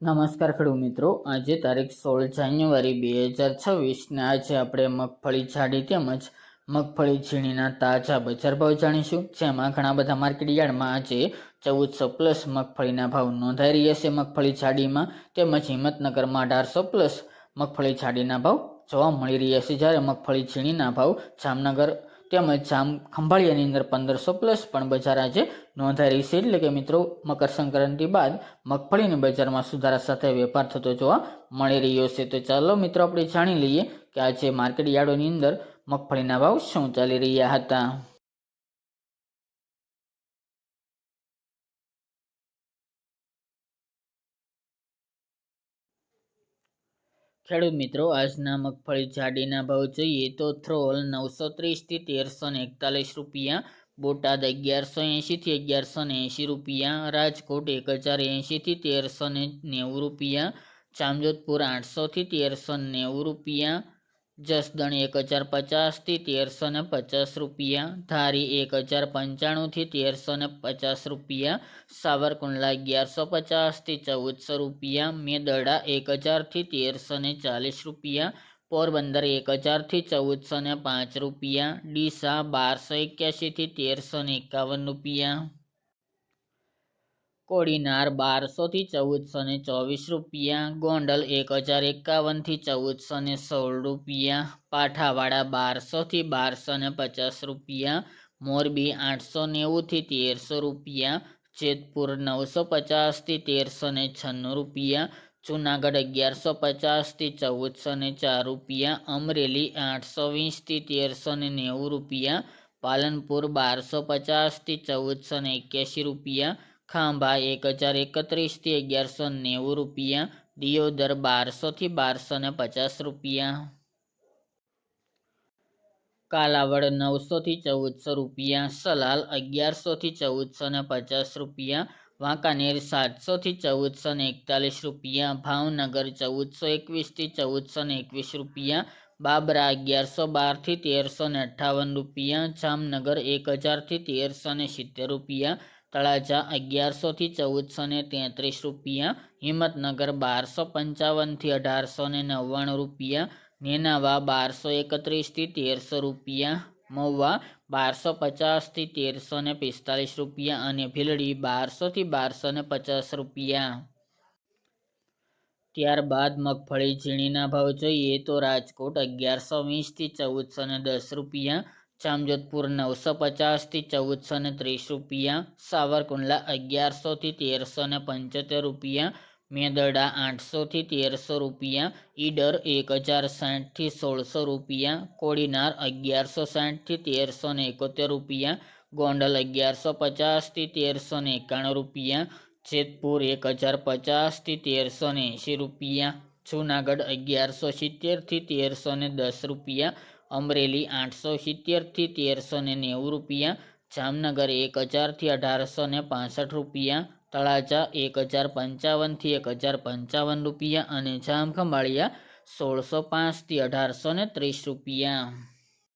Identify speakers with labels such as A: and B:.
A: નમસ્કાર ખેડૂત મિત્રો. આજે તારીખ સોળ જાન્યુઆરી બે હજાર છવ્વીસને આજે આપણે મગફળી જાડી તેમજ મગફળી ઝીણીના તાજા બજાર ભાવ જાણીશું. જેમાં ઘણા બધા માર્કેટ યાર્ડમાં આજે ચૌદસો પ્લસ મગફળીના ભાવ નોંધાઈ રહ્યા છે મગફળી જાડીમાં. તેમજ હિંમતનગરમાં અઢારસો પ્લસ મગફળી જાડીના ભાવ જોવા મળી રહ્યા છે. જ્યારે મગફળી ઝીણીના ભાવ જામનગર તેમજ જામ ખંભાળિયાની અંદર પંદરસો પ્લસ પણ બજાર આજે નોંધાઈ રહી છે. એટલે કે મિત્રો, મકર સંક્રાંતિ બાદ મગફળીની બજારમાં સુધારા સાથે વેપાર થતો જોવા મળી રહ્યો છે. તો ચાલો મિત્રો, આપણે જાણી લઈએ કે આજે માર્કેટ યાર્ડોની અંદર મગફળીના ભાવ શું ચાલી રહ્યા હતા. ખેડૂત મિત્રો, આજના મગફળી જાડીના ભાવ જોઈએ તો થ્રોલ નવસો ત્રીસથી તેરસો ને એકતાલીસ રૂપિયા, બોટાદ અગિયારસો એંશીથી અગિયારસો ને એંશી રૂપિયા, રાજકોટ એક હજાર એંશીથી તેરસો ને નેવું રૂપિયા, જામજોધપુર આઠસોથી તેરસો નેવું રૂપિયા જસદણ એક હજાર પચાસથી તેરસો ને પચાસ રૂપિયા. ધારી એક હજાર પંચાણુંથી તેરસો ને પચાસ રૂપિયા. સાવરકુંડલા અગિયારસો પચાસથી ચૌદસો રૂપિયા. મેદડા એક હજારથી તેરસો ને ચાલીસ રૂપિયા. પોરબંદર એક હજારથી ચૌદસો ને પાંચ રૂપિયા. ડીસા બારસો એક્યાસીથી તેરસો ને એકાવન રૂપિયા. કોડીનાર બારસોથી ચૌદસો ને ચોવીસ રૂપિયા, ગોંડલ એક હજાર એકાવનથી ચૌદસો ને સોળ રૂપિયા, પાઠાવાડા બારસોથી બારસો ને પચાસ રૂપિયા, મોરબી આઠસો નેવુંથી તેરસો રૂપિયા, જેતપુર નવસો પચાસથી તેરસો ને છન્નું રૂપિયા, જુનાગઢ અગિયારસો પચાસથી ચૌદસો ને ચાર રૂપિયા, અમરેલી આઠસો વીસથી તેરસો ને નેવું રૂપિયા, પાલનપુર બારસો પચાસથી ચૌદસો ને એક્યાસી રૂપિયા ખાંભા એક હજાર એકત્રીસથી અગિયારસો નેવું રૂપિયા દિયોદર બારસોથી બારસો ને પચાસ રૂપિયા. કાલાવડ નવસોથી ચૌદસો રૂપિયા, સલાલ અગિયારસોથી ચૌદસો ને પચાસ રૂપિયા, વાંકાનેર સાતસોથી ચૌદસો ને એકતાલીસ રૂપિયા, ભાવનગર ચૌદસો એકવીસથી ચૌદસો ને એકવીસ રૂપિયા, બાબરા અગિયારસો બારથી તેરસો ને અઠ્ઠાવન રૂપિયા, જામનગર એક હજારથી તેરસો ને સિત્તેર રૂપિયા તળાજા અગિયારસોથી ચૌદસો ને તેત્રીસ રૂપિયા, હિંમતનગર બારસો પંચાવનથી અઢારસો ને નવ્વાણું રૂપિયા, નેનાવા બારસો એકત્રીસથી તેરસો રૂપિયા, મહુવા બારસો પચાસથી તેરસો ને પિસ્તાલીસ રૂપિયા અને ભીલડી બારસોથી બારસો ને પચાસ રૂપિયા. ત્યારબાદ મગફળી ઝીણીના ભાવ જોઈએ તો રાજકોટ અગિયારસો વીસથી ચૌદસો ને દસ રૂપિયા જામજોધપુર નવસો પચાસથી ચૌદસો ને ત્રીસ રૂપિયા, સાવરકુંડલા અગિયારસોથી તેરસો ને પંચોતેર રૂપિયા, મેદરડા આઠસોથી તેરસો રૂપિયા, ઈડર એક હજાર સાઠથી સોળસો રૂપિયા, કોડીનાર અગિયારસો સાઠથી તેરસો ને એકોતેર રૂપિયા, ગોંડલ અગિયારસો પચાસથી તેરસો ને એકાણું રૂપિયા, જેતપુર એક હજાર પચાસથી તેરસો ને એંશી રૂપિયા, જૂનાગઢ અગિયારસો સિત્તેરથી તેરસો ને દસ રૂપિયા અમરેલી આઠસો સિત્તેરથી તેરસો ને નેવું રૂપિયા, જામનગર એક હજારથી અઢારસો ને પાસઠ રૂપિયા, તળાજા એક હજાર પંચાવનથી એક હજાર પંચાવન રૂપિયા અને જામખંભાળિયા સોળસો પાંચથી અઢારસો ને ત્રીસ રૂપિયા.